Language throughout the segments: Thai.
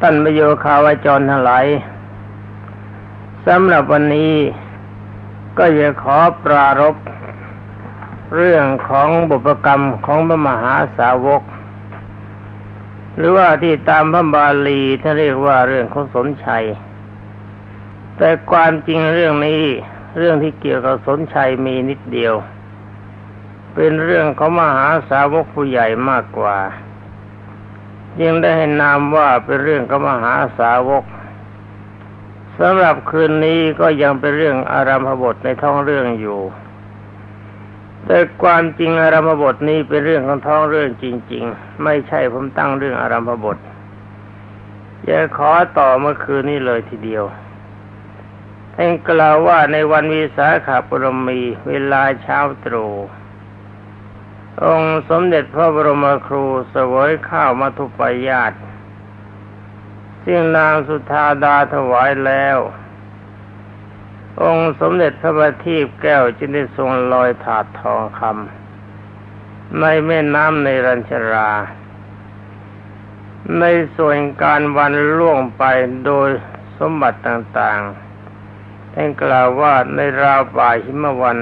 ท่านประโยคาวาจรทั้งหลายสำหรับวันนี้ก็จะขอปรารบเรื่องของบุพกรรมของพระมหาสาวก หรือว่าที่ตามพระบาลีท่านเรียกว่าเรื่องของสนชัย แต่ความจริงเรื่องนี้เรื่องที่เกี่ยวกับสนชัยมีนิดเดียว เป็นเรื่องของมหาสาวกผู้ใหญ่มากกว่า ยังได้ให้นามว่าเป็นเรื่องของมหาสาวกสำหรับคืนนี้ก็ยังเป็นเรื่องอารามพบทในท้องเรื่องอยู่ แต่ความจริงอารามบทนี้เป็นเรื่องของท้องเรื่องจริง ๆ ไม่ใช่ผมตั้งเรื่องอารามพบทจะขอต่อเมื่อคืนนี้เลยทีเดียวท่านกล่าวว่าในวันวิสาขาปรมี เวลาเช้าตรู่ องค์สมเด็จพระบรมครูเสวยข้าวมาทุปายาตซึ่งนางสุธาดาถวายแล้ว องค์สมเด็จพระบัณฑิตแก้วจึงได้ทรงลอยถาดทองคำในแม่น้ำในรัญชรา ในส่วนการวันล่วงไปโดยสมบัติต่างๆท่านกล่าวว่าในราวป่าหิมวัน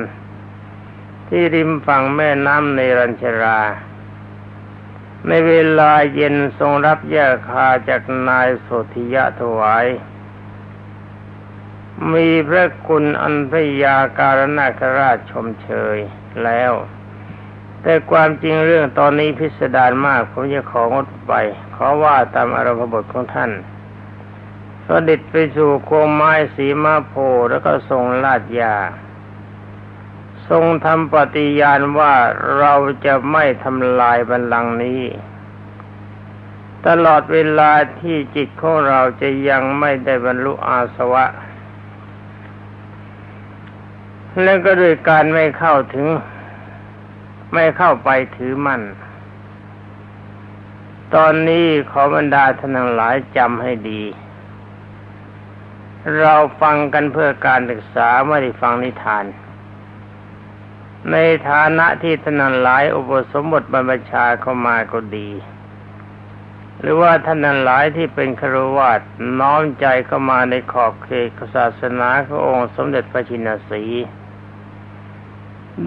ที่ริมฝั่งแม่น้ำในรัญชรา ในเวลาเย็นทรงรับยกคาจากนายโสธิยะถวาย มีพระคุณอันพยาการนาคราชชมเชยแล้ว แต่ความจริงเรื่องตอนนี้พิสดารมาก ผมจะของดไป ขอว่าตามอารมณ์บทของท่านสดิตไปสู่โคมไม้สีมาโพแล้วก็ทรงลาดยา ทรงทำปฏิญาณว่าเราจะไม่ทำลายบัลลังก์นี้ ตลอดเวลาที่จิตของเราจะยังไม่ได้บรรลุอาสวะ และก็ด้วยการไม่เข้าถึง ไม่เข้าไปถือมั่น ตอนนี้ขอบรรดาท่านทั้งหลายจำให้ดี เราฟังกันเพื่อการศึกษาไม่ได้ฟังนิทาน ในฐานะที่ท่านหลายอุปสมบทบรรพชาเข้ามาก็ดี หรือว่าท่านหลายที่เป็นครวาสน้อมใจเข้ามาในขอบเขตศาสนาขององค์สมเด็จพระชินสี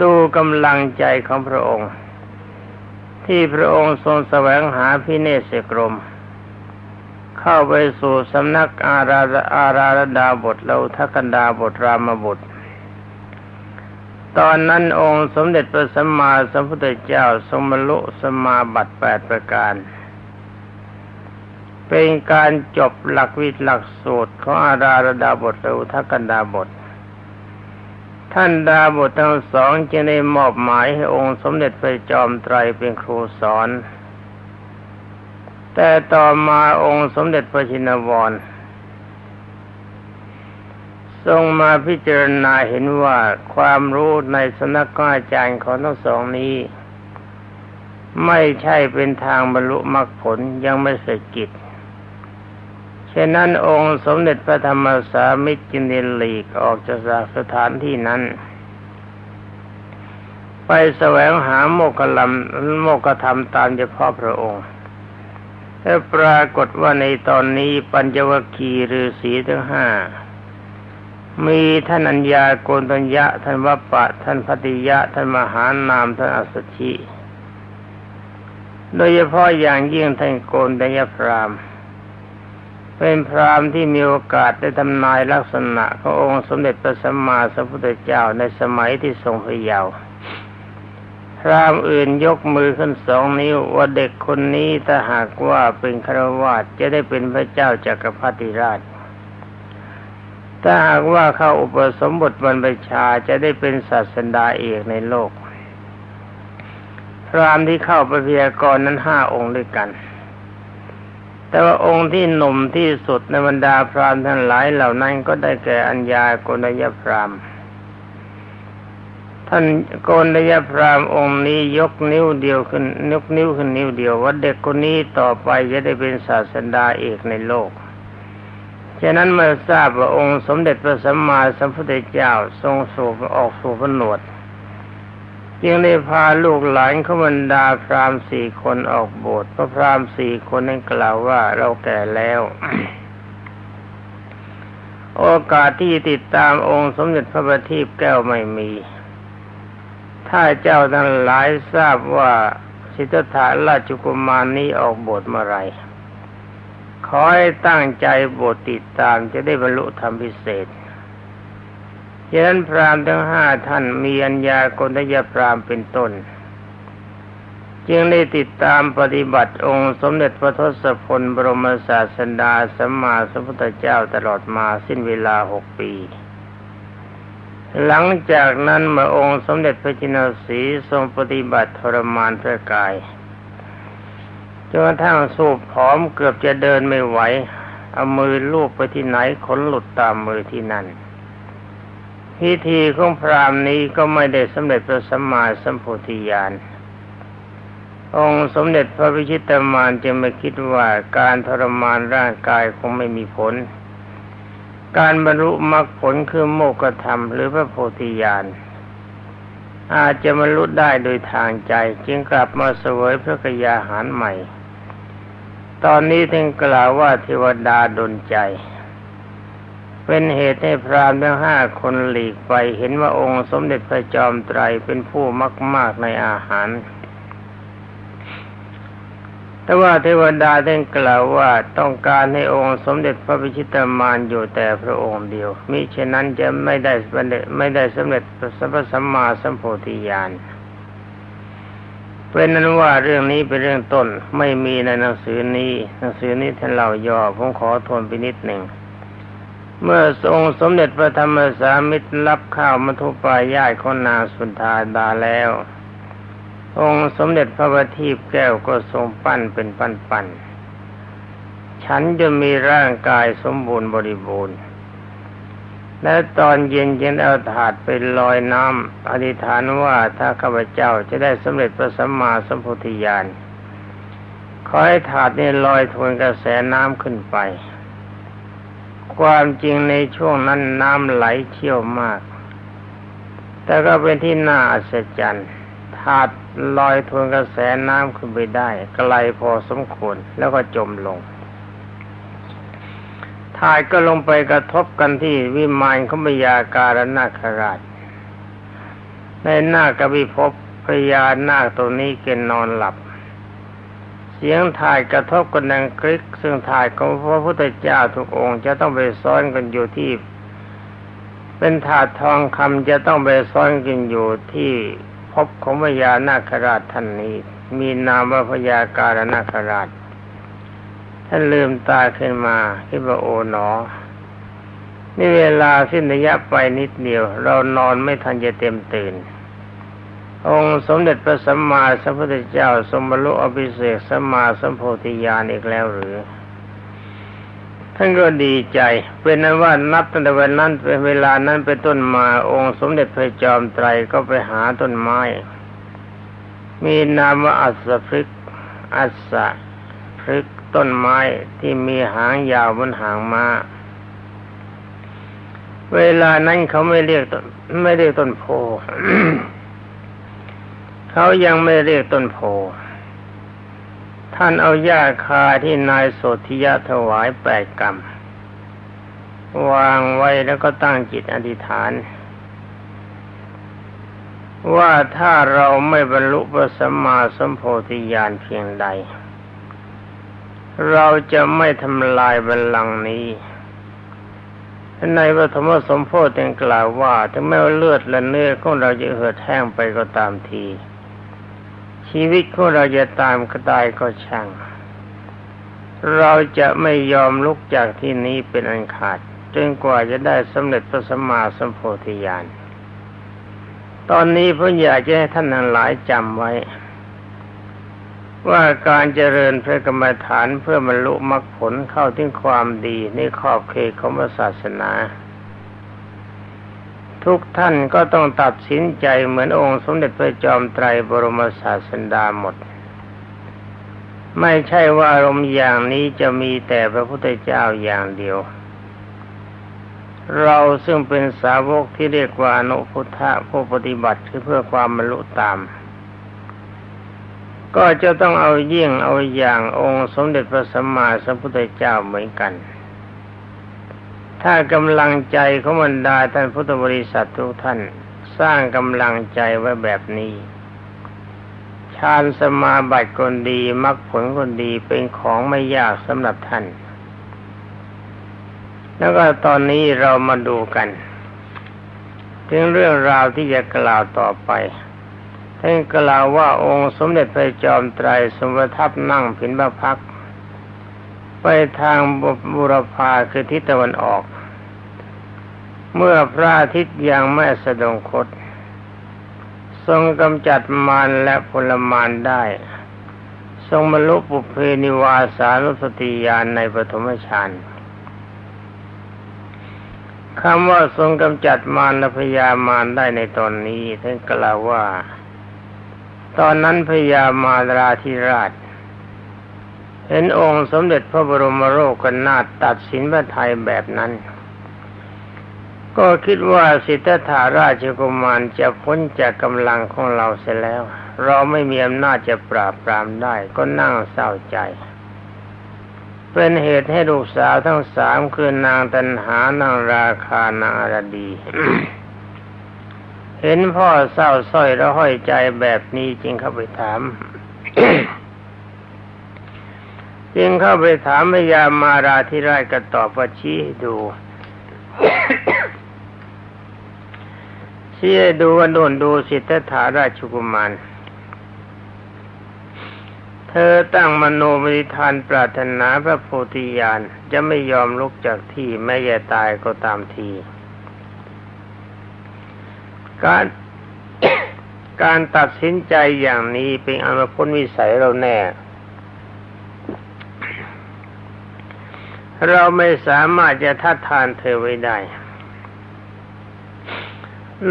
ดูกำลังใจของพระองค์ ที่พระองค์ทรงแสวงหาพิเนศกรม เข้าไปสู่สำนักอาราอาราดาบทเลาทักันดาบทรามบุตร ตอนนั้นองค์สมเด็จพระสัมมาสัมพุทธเจ้าทรงบรรลุสมาบัติแปดประการ เป็นการจบหลักวิทย์หลักสูตรของอาราระดาบทหรือทักกันดาบท ท่านดาบททั้งสองจึงได้มอบหมายให้องค์สมเด็จพระจอมไตรเป็นครูสอน แต่ต่อมาองค์สมเด็จพระชินวร ทรงมาพิจารณาเห็นว่าความรู้ในสนักอาจารย์ของทั้งสองนี้ ไม่ใช่เป็นทางบรรลุมรรคผลยังไม่เสร็จกิจฉะนั้นองค์สมเด็จพระธรรมสามิตรจินเดลีกออกจากสถานที่นั้น ไปแสวงหาโมกขลัมโมกขธรรมตามเฉพาะพระองค์และปรากฏว่าในตอนนี้ปัญจวัคคีย์ฤาษีทั้งห้า มีท่านอัญญาโกนตัญญะท่านวัปปะ ท่านพติยะ ท่านมหานาม ท่านอสชิ โดยเฉพาะอย่างยิ่งท่านโกนตัญญพรามเป็นพรามที่มีโอกาสได้ทำนายลักษณะขององค์สมเด็จพระสัมมาสัมพุทธเจ้าในสมัยที่ทรงพระเยาว์พรามอื่นยกมือขึ้นสองนิ้วว่าเด็กคนนี้ถ้าหากว่าเป็นครวาสจะได้เป็นพระเจ้าจากักรพรรดิราช ถ้าหากว่าเข้าอุปสมบทบรรพชาจะได้เป็นศาสดาเอกในโลก พรามที่เข้าไปพยากรณ์นั้นห้าองค์ด้วยกัน แต่ว่าองค์ที่หนุ่มที่สุดในบรรดาพรามทั้งหลายเหล่านั้นก็ได้แก่อัญญาโกนยพรามท่านโกนยพรามองค์นี้ยกนิ้วเดียวขึ้นยกนิ้วขึ้นนิ้วเดียวว่าเด็กคนนี้ต่อไปจะได้เป็นศาสดาเอกในโลก ฉะนั้นเมื่อทราบว่าองค์สมเด็จพระสัมมาสัมพุทธเจ้าทรงสูบออกสู่พนวดจึงได้พาลูกหลานขบรรดาพรามสี่คนออกโบสถ์เพราะพรามสี่คนนั้นกล่าวว่าเราแก่แล้ว โอกาสที่ติดตามองค์สมเด็จพระบัณฑิตแก้วไม่มี ถ้าเจ้าทั้งหลายทราบว่าสิทธัตถะราชกุมารนี้ออกบทเมื่อไร ขอให้ตั้งใจบทติดตามจะได้บรรลุธรรมพิเศษฉะนั้นพราหมณ์ทั้งห้าท่านมีอัญญากนทยพราหมณ์เป็นต้น จึงได้ติดตามปฏิบัติองค์สมเด็จพระทศพลบรมศาสดาสัมมาสัมพุทธเจ้าตลอดมาสิ้นเวลาหกปี หลังจากนั้นเมื่อองค์สมเด็จพระจินสีทรงปฏิบัติทรมานพระกาย จนกระทั่งสูบผอมเกือบจะเดินไม่ไหว เอามือลูบไปที่ไหนขนหลุดตามมือที่นั่น พิธีของพรามนี้ก็ไม่ได้สำเร็จพระสัมมาสัมโพธิญาณองค์สมเด็จพระวิชิตามานจะไม่คิดว่าการทรมานร่างกายคงไม่มีผล การบรรลุมรรคผลคือโมกขธรรมหรือพระโพธิญาณอาจจะบรรลุได้โดยทางใจ จึงกลับมาเสวยพระกยาหารใหม่ ตอนนี้ถึงกล่าวว่าเทวดาดลใจ เป็นเหตุให้พรามทั้งห้าคนหลีกไป เห็นว่าองค์สมเด็จพระจอมไตรเป็นผู้มากมากในอาหาร แต่ว่าเทวดาได้กล่าวว่าต้องการให้องค์สมเด็จพระพิชิตามานอยู่แต่พระองค์เดียวมิฉะนั้นจะไม่ได้ไม่ได้สำเร็จสัพสัมมาสัมโพธิญาณ เป็นนั้นว่าเรื่องนี้เป็นเรื่องต้นไม่มีในหนังสือนี้ หนังสือนี้ท่านเล่าย่อผมขอทวนไปนิดหนึ่ง เมื่อทรงสมเด็จพระธรรมสามิตรรับข้าวมัทุปายาตของนางสุนทาดาแล้ว องค์สมเด็จพระบัณฑิตแก้วก็ทรงปั้นเป็นปั้นปั้นฉันจะมีร่างกายสมบูรณ์บริบูรณ์ และตอนเย็นเย็นเอาถาดไปลอยน้ำอธิษฐานว่าถ้าข้าพเจ้าจะได้สำเร็จพระสัมมาสัมพุทธญาณขอให้ถาดนี้ลอยทวนกระแสน้ำขึ้นไป ความจริงในช่วงนั้นน้ำไหลเชี่ยวมาก แต่ก็เป็นที่น่าอัศจรรย์ถาดลอยทวนกระแสน้ำขึ้นไปได้ไกลพอสมควรแล้วก็จมลง ถาดก็ลงไปกระทบกันที่วิมานขมยาการนาคราช ในหน้ากบิภพพญานาคตัวนี้เกนนอนหลับ เสียงถ่ายกระทบกันดังคลิก ซึ่งถ่ายของพระพุทธเจ้าทุกองค์จะต้องไปซ้อนกันอยู่ที่ เป็นถาดทองคำจะต้องไปซ้อนกันอยู่ที่พบของพญานาคราชท่านนี้ มีนามว่าพญาการนาคราช ท่านลืมตาขึ้นมาคิดว่าโอ๋หนอ นี่เวลาสิ้นระยะไปนิดเดียว เรานอนไม่ทันจะเต็มตื่น องค์สมเด็จพระสัมมาสัมพุทธเจ้าสมบรรลุอภิเศกสัมมาสัมโพธิญาณอีกแล้วหรือ ท่านก็ดีใจเป็นนั้นว่านับตั้งแต่วันนั้นเป็นเวลานั้นเป็นต้นมาองค์สมเด็จพระจอมไตรก็ไปหาต้นไม้ มีนามว่าอัศพฤกอัศพฤก ต้นไม้ที่มีหางยาวบนหางมา้า เวลานั้นเขาไม่เรียกต้นไม่เรียกต้นโพเขายังไม่เรียกต้นโพท่านเอาหญ้าคาที่นายโสธิยะถวายแปดกรรมวางไว้แล้วก็ตั้งจิตอธิษฐาน ว่าถ้าเราไม่บรรลุพระสัมมาสัมโพธิญาณเพียงใด เราจะไม่ทำลายบัลลังก์นี้ในพระธรรมสมโพธิกล่าวว่า ถึงแม้ว่าเลือดและเนื้อของเราจะเหือดแห้งไปก็ตามที ชีวิตของเราจะตามก็ตายก็ช่าง เราจะไม่ยอมลุกจากที่นี้เป็นอันขาดจนกว่าจะได้สำเร็จพระสัมมาสัมโพธิญาณตอนนี้ผมอยากจะให้ท่านทั้งหลายจำไว้ ว่าการเจริญพระกรรมฐานเพื่อบรรลุมรรคผลเข้าถึงความดีในขอบเขตของศาสนา ทุกท่านก็ต้องตัดสินใจเหมือนองค์สมเด็จพระจอมไตรบรมศาสดาหมด ไม่ใช่ว่าอารมณ์อย่างนี้จะมีแต่พระพุทธเจ้าอย่างเดียว เราซึ่งเป็นสาวกที่เรียกว่าอนุพุทธะผู้ปฏิบัติคือเพื่อความบรรลุตาม ก็จะต้องเอาเยี่ยงเอาอย่างองค์สมเด็จพระสัมมาสัมพุทธเจ้าเหมือนกัน ถ้ากำลังใจของบรรดาท่านพุทธบริษัททุกท่านสร้างกำลังใจไว้แบบนี้ฌานสมาบัติคนดีมรรคผลคนดีเป็นของไม่ยากสำหรับท่าน แล้วก็ตอนนี้เรามาดูกัน ถึงเรื่องราวที่จะกล่าวต่อไป ท่านกล่าวว่าองค์สมเด็จพระจอมไตรสมประทับนั่งผินพระพัก ไปทางบุรพาคือทิศตะวันออก เมื่อพระอาทิตย์ยังไม่สะดงคต ทรงกำจัดมารและพลมารได้ ทรงบรรลุปุเพนิวาสานุสติญาณในปฐมฌานคำว่าทรงกำจัดมารและพยามารได้ในตอนนี้ท่านกล่าวว่า ตอนนั้นพยามาราธิราช เห็นองค์สมเด็จพระบรมโลกนาถตัดสินพระไทยแบบนั้น ก็คิดว่าสิทธัตถาราชกุมารจะพ้นจากกำลังของเราเสียแล้ว เราไม่มีอำนาจจะปราบปรามได้ก็นั่งเศร้าใจ เป็นเหตุให้ลูกสาวทั้งสามคือนางตันหานางราคานางอรดี เห็นพ่อเศร้าส้อยแล้วห้อยใจแบบนี้จึงเข้าไปถาม จึงเข้าไปถามพยามาราธิราชก็ตอบว่าชี้ดูชี้ดูว่าโดนดูสิทธัตถาราชกุมารเธอตั้งมโนมริทานปรารถนาพระโพธิญาณจะไม่ยอมลุกจากที่แม้จะตายก็ตามที การการตัดสินใจอย่างนี้เป็นอันพ้นวิสัยเราแน่ เราไม่สามารถจะทัดทานเธอไว้ได้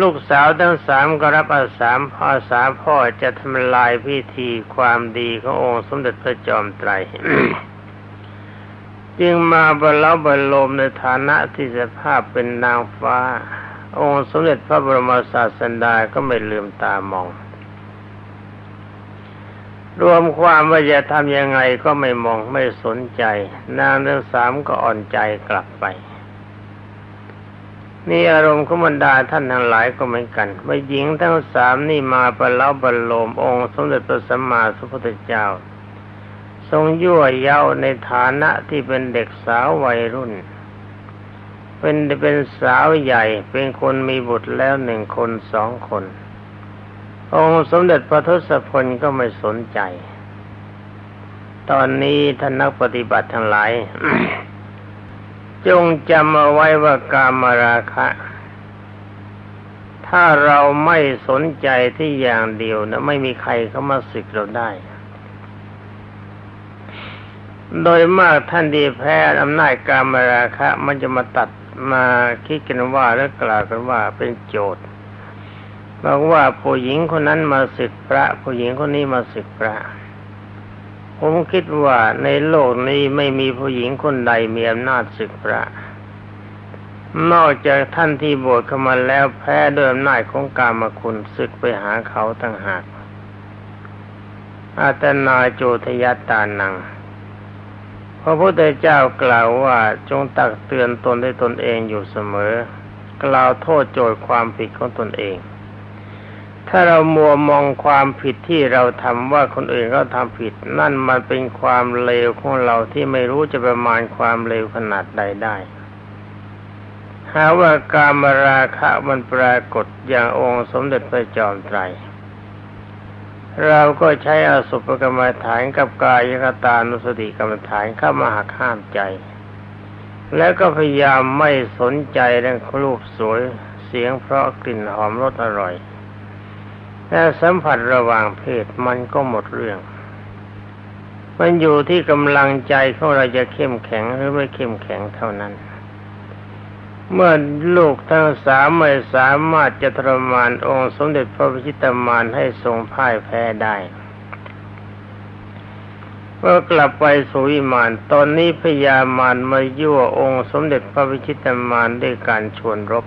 ลูกสาวทั้งสามก็รับอาสามอาสาพ่อจะทำลายพิธีความดีขององค์สมเด็จพระจอมไตร จึงมาบรรลบรรลมในฐานะที่สภาพเป็นนางฟ้า องค์สมเด็จพระบรมศาสดาก็ไม่ลืมตามอง รวมความว่าจะทำยังไงก็ไม่มองไม่สนใจ นางทั้งสามก็อ่อนใจกลับไป นี่อารมณ์ของบรรดาท่านทั้งหลายก็เหมือนกันว่าหญิงทั้งสามนี่มาประเล้าบรรโลมองค์สมเด็จพระสัมมาสัมพุทธเจ้า ทรงยั่วเย้าในฐานะที่เป็นเด็กสาววัยรุ่น เป็นเป็นสาวใหญ่เป็นคนมีบุตรแล้วหนึ่งคนสองคน องค์สมเด็จพระทศพลก็ไม่สนใจ ตอนนี้ท่านนักปฏิบัติทั้งหลาย จงจำเอาไว้ว่ากามราคะ ถ้าเราไม่สนใจที่อย่างเดียวนะไม่มีใครเข้ามาสึกเราได้โดยมากท่านดีแพ้อำนาจกามราคะ มันจะมาตัด มาคิดกันว่าและกล่าวกันว่าเป็นโจทย์บอกว่าผู้หญิงคนนั้นมาศึกพระ ผู้หญิงคนนี้มาศึกพระ ผมคิดว่าในโลกนี้ไม่มีผู้หญิงคนใดมีอำนาจศึกพระ นอกจากท่านที่บวชเข้ามาแล้วแพ้ด้วยอำนาจของกามคุณศึกไปหาเขาต่างหากอาตนาโจทยตานัง ระพุทธเจ้ากล่าวว่าจงตักเตือนตนด้วยตนเองอยู่เสมอ กล่าวโทษโจทย์ความผิดของตนเอง ถ้าเรามัวมองความผิดที่เราทำว่าคนอื่นเขาทำผิด นั่นมันเป็นความเลวของเราที่ไม่รู้จะประมาณความเลวขนาดใดได้หาว่าการมราคะมันปรากฏอย่างองค์สมเด็จพระจอมไตร เราก็ใช้อสุภกรรมฐานกับกายคตานุสติกรรมฐานเข้ามาหักห้ามใจ แล้วก็พยายามไม่สนใจเรื่องรูปสวยเสียงเพราะกลิ่นหอมรสอร่อยแต่สัมผัสระหว่างเพศมันก็หมดเรื่อง มันอยู่ที่กำลังใจของเราจะเข้มแข็งหรือไม่เข้มแข็งเท่านั้น เมื่อลูกทั้งสามไม่สามารถจะทรมานองค์สมเด็จพระพิชิตมานให้ทรงพ่ายแพ้ได้เมื่อกลับไปสู่วิมาน ตอนนี้พญามารมายั่วองค์สมเด็จพระวิชิตมารด้วยการชวนรบ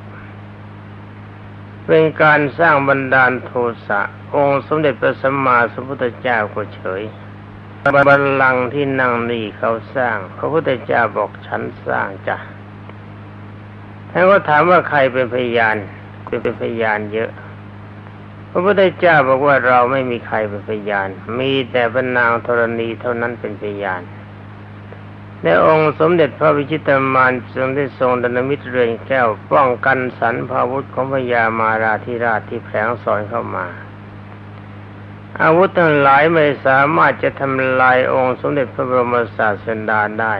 เป็นการสร้างบันดาลโทสะ องค์สมเด็จพระสัมมาสัมพุทธเจ้าก็เฉยบัลลังก์ที่นั่งนี่เขาสร้าง พระพุทธเจ้าบอกฉันสร้างจ้ะ ท่านก็ถามว่าใครเป็นพยานเป็นพยานเยอะ พระพุทธเจ้าบอกว่าเราไม่มีใครเป็นพยาน มีแต่พระนางธรณีเท่านั้นเป็นพยานในองค์สมเด็จพระวิชิตามานทรงได้ทรงดนมิตรเรือนแก้วป้องกันสรรพาวุธของพญามาราธิราชที่แผลงสอนเข้ามา อาวุธทั้งหลายไม่สามารถจะทำลายองค์สมเด็จพระบรมศาสดาได้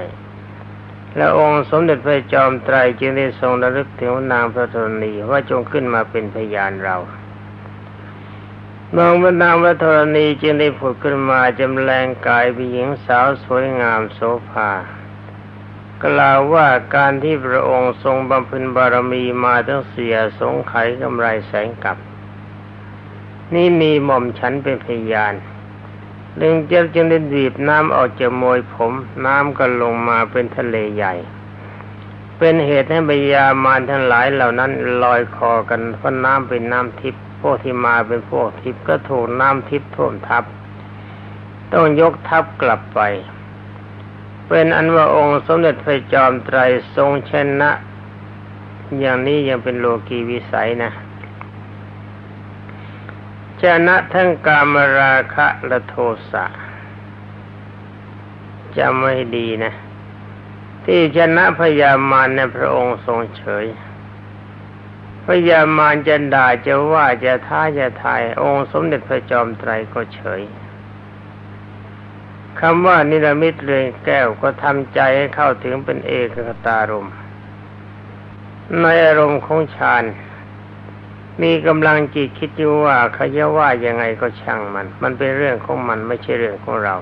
และองค์สมเด็จพระจอมไตรจึงได้ทรงระลึกถึงนางพระธรณีว่าจงขึ้นมาเป็นพยานเรานางพระนางพระธรณีจึงได้ผุดขึ้นมาจำแรงกายเป็นหญิงสาวสวยงามโสภากล่าวว่าการที่พระองค์ทรงบำเพ็ญบารมีมาทั้งเสียสงไขกำไรแสงกับ นี่มีหม่อมฉันเป็นพยาน เรื่องเจ้าจึงได้บีบน้ำออกจากมวยผม น้ำก็ลงมาเป็นทะเลใหญ่ เป็นเหตุให้บยามารทั้งหลายเหล่านั้นลอยคอกันเพราะน้ำเป็นน้ำทิพย์พวกที่มาเป็นพวกทิพย์ก็ถูกน้ำทิพย์ท่วมทับ ต้องยกทัพกลับไป เป็นอันว่าองค์สมเด็จพระจอมไตรทรงชนะ อย่างนี้ยังเป็นโลกีวิสัยนะ ชนะทั้งกามราคะและโทสะจำไม่ดีนะ ที่ชนะพยามารในพระองค์ทรงเฉย พยามารจะด่าจะว่าจะท้าจะทายองค์สมเด็จพระจอมไตรก็เฉยคำว่านิรมิตเรือนแก้วก็ทำใจให้เข้าถึงเป็นเอกคตารมในอารมณ์ของฌาน มีกำลังจิตคิดอยู่ว่าเขาจะว่ายังไงก็ช่างมัน มันเป็นเรื่องของมันไม่ใช่เรื่องของเรา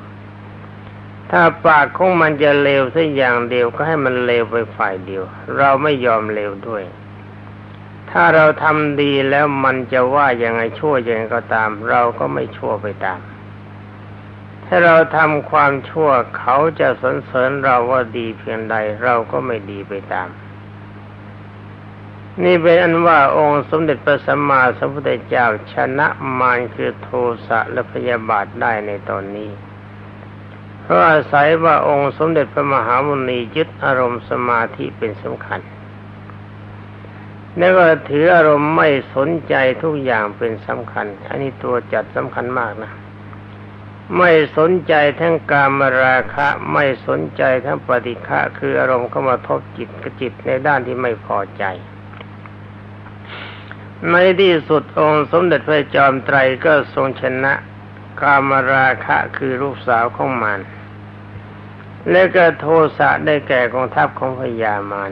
ถ้าปากของมันจะเลวสักอย่างเดียวก็ให้มันเลวไปฝ่ายเดียว เราไม่ยอมเลวด้วย ถ้าเราทำดีแล้วมันจะว่ายังไงชั่วยังไงก็ตาม เราก็ไม่ชั่วไปตาม ถ้าเราทำความชั่วเขาจะสรรเสริญเราว่าดีเพียงใด เราก็ไม่ดีไปตาม นี่เป็นอันว่าองค์สมเด็จพระสัมมาสัมพุทธเจ้าชนะมารคือโทสะและพยาบาทได้ในตอนนี้ เพราะอาศัยว่าองค์สมเด็จพระมหามุนียึดอารมณ์สมาธิเป็นสำคัญ แล้วก็ถืออารมณ์ไม่สนใจทุกอย่างเป็นสำคัญ อันนี้ตัวจัดสำคัญมากนะไม่สนใจทั้งกามราคะไม่สนใจทั้งปฏิฆะคืออารมณ์เข้ามาทบจิตกจิตในด้านที่ไม่พอใจ ในที่สุดองค์สมเด็จพระจอมไตรก็ทรงชนะกามราคะคือลูกสาวของมารและก็โทสะได้แก่กองทัพของพญามาร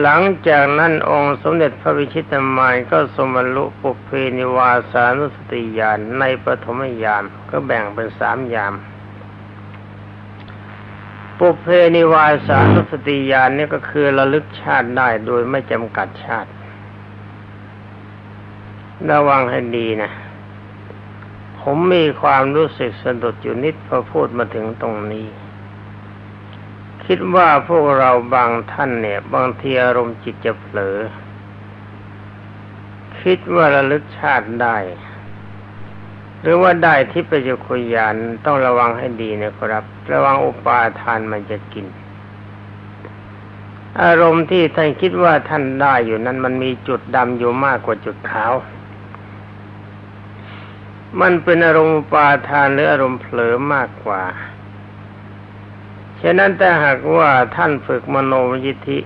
หลังจากนั้นองค์สมเด็จพระวิชิตามายก็สมบรรลุปุเพนิวาสานุสติญาณในปฐมยามก็แบ่งเป็นสามยาม ปุเพนิวาสานุสติญาณนี่ก็คือระลึกชาติได้โดยไม่จำกัดชาติ ระวังให้ดีนะ ผมมีความรู้สึกสะดุดอยู่นิดพอพูดมาถึงตรงนี้ คิดว่าพวกเราบางท่านเนี่ย บางทีอารมณ์จิตจะเผลอ คิดว่าระลึกชาติได้ หรือว่าได้ที่ปจุคุยานต้องระวังให้ดีนะครับ ระวังอุปาทานมันจะกินอารมณ์ที่ท่านคิดว่าท่านได้อยู่นั้นมันมีจุดดำอยู่มากกว่าจุดขาว มันเป็นอารมณ์ปาทานหรืออารมณ์เผลอมากกว่า ฉะนั้นแต่หากว่าท่านฝึกมโนยิธิ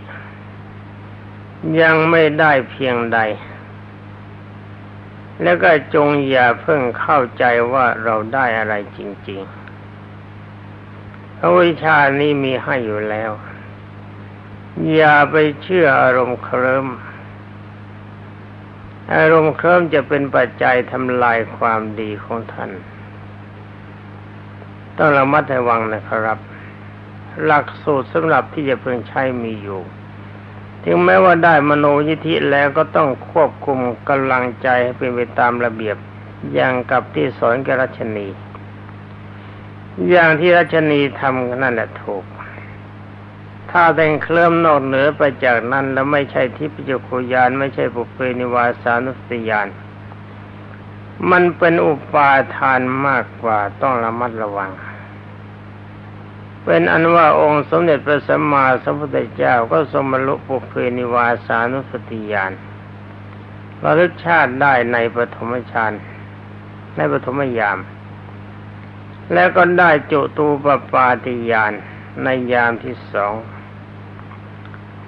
ยังไม่ได้เพียงใด แล้วก็จงอย่าเพิ่งเข้าใจว่าเราได้อะไรจริงๆพระวิชานี้มีให้อยู่แล้ว อย่าไปเชื่ออารมณ์เคลิ้ม อารมณ์เคลิ้มจะเป็นปัจจัยทำลายความดีของท่าน ต้องระมัดระวังนะครับ หลักสูตรสำหรับที่จะเพิ่งใช้มีอยู่ ถึงแม้ว่าได้มโนยิธิแล้วก็ต้องควบคุมกำลังใจให้เป็นไปตามระเบียบอย่างกับที่สอนกรัชนี อย่างที่รัชนีทำนั่นแหละถูก ถ้าแต่งเคลื่อนนอกเหนือไปจากนั้น แล้วไม่ใช่ทิพยคุยานไม่ใช่ปุเพนิวาสานุสติยาน มันเป็นอุปาทานมากกว่าต้องระมัดระวัง เป็นอันว่าองค์สมเด็จพระสัมมาสัมพุทธเจ้าก็สมบรรลุปุเพนิวาสานุสติยานระลึกชาติได้ในปฐมฌานในปฐมยาม แล้วก็ได้จุตูปปาติยานในยามที่สอง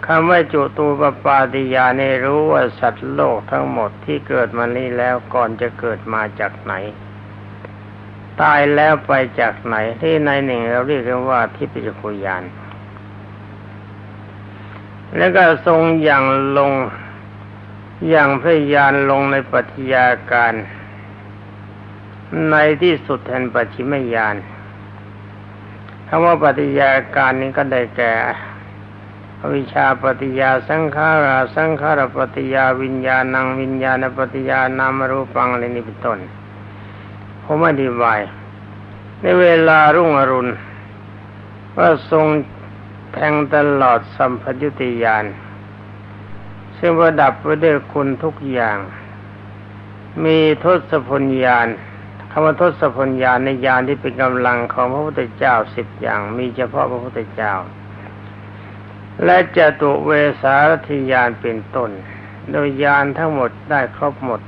คำว่าจุตูปปาติยานในรู้ว่าสัตว์โลกทั้งหมดที่เกิดมานี้แล้วก่อนจะเกิดมาจากไหน ตายแล้วไปจากไหนที่ในหนึ่งเราเรียกันว่าทิพยคุยาน แล้วก็ทรงอย่างลงอย่างพยานลงในปัจจัยาการ ในที่สุดแห่งปัจฉิมยานคำว่าปฏิยาการนี้ก็ได้แก่ วิชาปฏิยาสังขาราสังขารปฏิยาวิญญาณังวิญญาณปฏิยานามรูปังอะไรนี้เป็นต้นผมอธิบาย ในเวลารุ่งอรุณว่าทรงแทงตลอดสัมพยุติยานซึ่งประดับไว้ด้วยคุณทุกอย่าง มีทศพลยานคำว่าทศพลยานในยานที่เป็นกำลังของพระพุทธเจ้าสิบอย่าง มีเฉพาะพระพุทธเจ้า และจตุเวสารธิยานเป็นต้น โดยยานทั้งหมดได้ครบหมด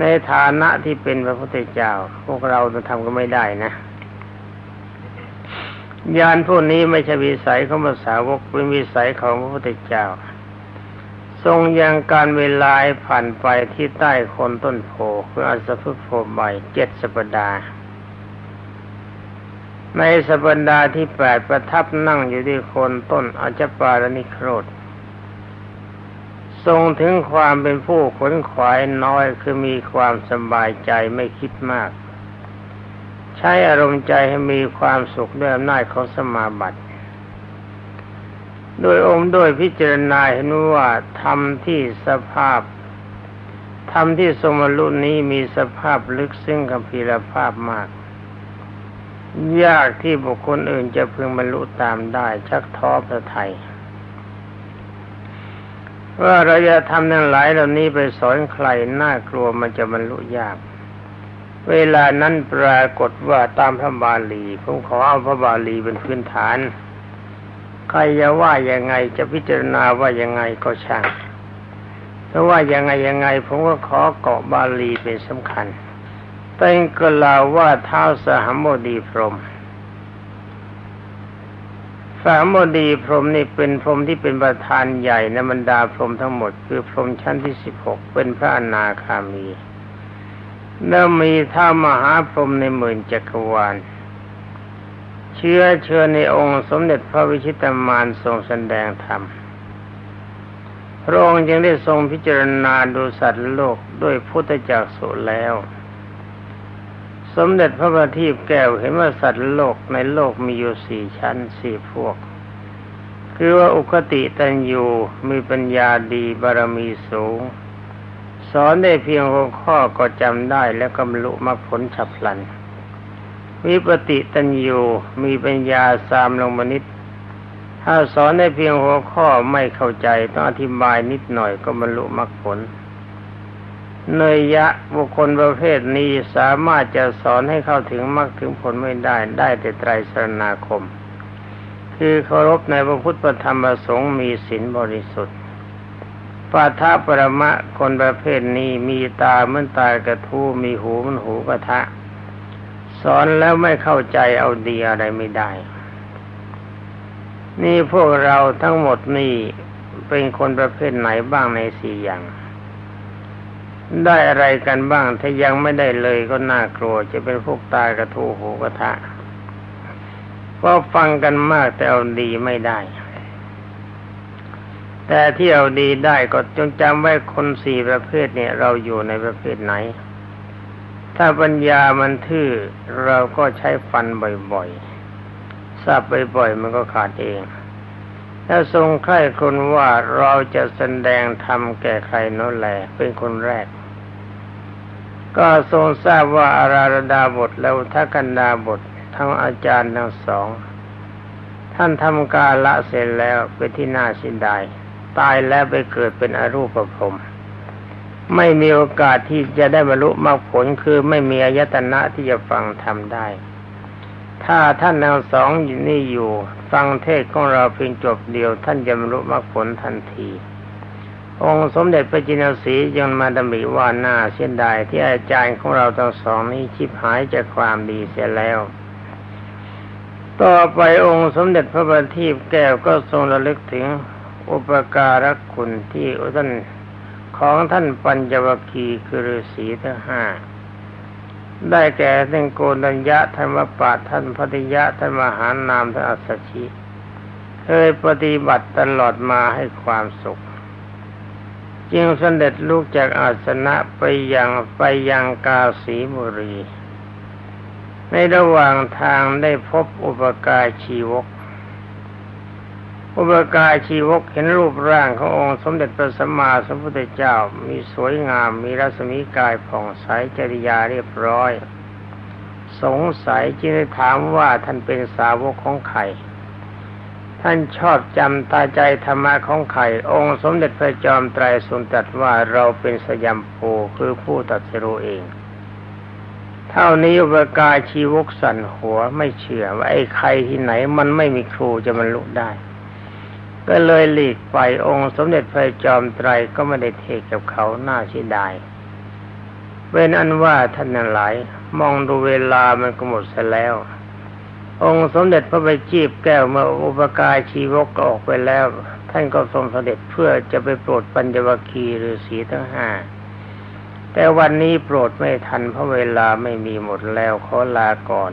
ในฐานะที่เป็นพระพุทธเจ้า พวกเราจะทำก็ไม่ได้นะยานพวกนี้ไม่ใช่วิสัยของภาษาวกเป็นวิสัยของพระพุทธเจ้า ทรงยังการเวลาผ่านไปที่ใต้คนต้นโพคืออัศพุโพใบเจ็ดสัปดาห์ ในสัปดาห์ที่แปดประทับนั่งอยู่ที่โคนต้นอาจปารนิโครธทรงถึงความเป็นผู้ขนขวายน้อยคือมีความสบายใจไม่คิดมาก ใช้อารมณ์ใจให้มีความสุขด้วยอำนาจของสมาบัติโดยองค์โดยพิจารณาเห็นว่าธรรมที่สภาพธรรมที่สมรุนี้มีสภาพลึกซึ้งกับพีรภาพมาก ยากที่บุคคลอื่นจะพึงบรรลุตามได้ ชักท้อพระไทยว่าเราจะทำทั้งหลายเหล่านี้ไปสอนใครน่ากลัวมันจะบรรลุยาก เวลานั้นปรากฏว่าตามพระบาลีผมขอเอาพระบาลีเป็นพื้นฐาน ใครจะว่ายังไงจะพิจารณาว่ายังไงก็ช่างเพราะว่ายังไงยังไงผมก็ขอเกาะบาลีเป็นสำคัญ แต่งก็ลาวว่าเท้าสหมดีพรมสามโมดีพรมนี่เป็นพรมที่เป็นประธานใหญ่ในบรรดาพรมทั้งหมด คือพรมชั้นที่สิบหกเป็นพระอนาคามีแล้วมีท่ามหาพรหมในหมื่นจักรวาล เชื้อเชิญในองค์สมเด็จพระวิชิตามานทรงแสดงธรรม พระองค์จึงได้ทรงพิจารณาดูสัตว์โลกด้วยพุทธจักสุแล้ว สมเด็จพระบัณฑิตแก้วเห็นว่าสัตว์โลกในโลกมีอยู่สี่ชั้นสี่พวก คือว่าอุคติตันยูมีปัญญาดีบารมีสูง สอนได้เพียงหัวข้อก็จำได้และกำลุมรรคผลฉับพลัน วิปติตัญญูมีปัญญาสามลงมนิดถ้าสอนได้เพียงหัวข้อไม่เข้าใจต้องอธิบายนิดหน่อยก็บรรลุมรรคผล เนยยะบุคคลประเภทนี้สามารถจะสอนให้เข้าถึงมรรคถึงผลไม่ได้ได้แต่ไตรสรณาคม คือเคารพในพระพุทธธรรมประสงค์มีศีลบริสุทธิ์ปาทาปรมะคนประเภทนี้มีตาเหมือนตากระทู้มีหูเหมือนหูกระทะ สอนแล้วไม่เข้าใจเอาดีอะไรไม่ได้ นี่พวกเราทั้งหมดนี่เป็นคนประเภทไหนบ้างในสี่อย่าง ได้อะไรกันบ้าง ถ้ายังไม่ได้เลยก็น่ากลัว จะเป็นพวกตายกระทูหูกระทะเพราะฟังกันมากแต่เอาดีไม่ได้ แต่ที่เอาดีได้ก็จงจำไว้คนสี่ประเภทเนี่ย เราอยู่ในประเภทไหน ถ้าปัญญามันทื่อเราก็ใช้ฟันบ่อยๆทราบบ่อยๆมันก็ขาดเอง แล้วทรงใคร่คนว่าเราจะแสดงธรรมแก่ใครนั่นแหละเป็นคนแรก ก็ทรงทราบว่าอาราดาบทแล้วทักันดาบททั้งอาจารย์ทั้งสอง ท่านทำการละเสร็จแล้วเป็นที่น่าเสียดายตายแล้วไปเกิดเป็นอรูปภพไม่มีโอกาสที่จะได้บรรลุมรรคผลคือไม่มีอายตนะที่จะฟังทำได้ ถ้าท่านทั้งสองอยู่นี่อยู่ ฟังเทศของเราเพียงจบเดียว ท่านจะบรรลุมรรคผลทันที องค์สมเด็จพระจินสียังมาดำริว่าหน้าเสียดายที่อาจารย์ของเราทั้งสองนี้ชิบหายจากความดีเสียแล้ว ต่อไปองค์สมเด็จพระบัณฑิตแก้วก็ทรงระลึกถึงอุปการะคุณที่ท่านของท่านปัญจวคีคือฤาษีทั้งห้า ได้แก่ท่านโกนัญญะธรรมปาฏท่านพติยะท่านมหานามท่านอัสชิเคยปฏิบัติตลอดมาให้ความสุข จึงเสด็จลูกจากอาสนะไปยังไปยังกาสีบุรี ในระหว่างทางได้พบอุปการชีวก อุปกาชีวกเห็นรูปร่างขององค์สมเด็จพระสัมมาสัมพุทธเจ้ามีสวยงาม มีรัศมีกายผ่องใสจริยาเรียบร้อย สงสัยจึงได้ถามว่าท่านเป็นสาวกของใครท่านชอบจำตาใจธรรมะของใครองค์สมเด็จพระจอมไตรทรงตรัสว่าเราเป็นสยามโพคือผู้ตัดสรู้เอง เท่านี้อุปกาชีวกสั่นหัวไม่เชื่อว่าไอ้ใครที่ไหนมันไม่มีครูจะมันลุกได้ ก็เลยหลีกไปองค์สมเด็จพระจอมไตรก็ไม่ได้เทศกับเขาหน้าเสียดายเว้นอันว่าท่านนั้นหลาย มองดูเวลามันก็หมดเสียแล้ว องค์สมเด็จพระบัณฑิตแก้วเมื่ออุปการชีวกออกไปแล้ว ท่านก็ทรงเสด็จเพื่อจะไปโปรดปัญจวัคคีย์ฤาษีทั้งห้าแต่วันนี้โปรดไม่ทันเพราะเวลาไม่มีหมดแล้วขอลาก่อน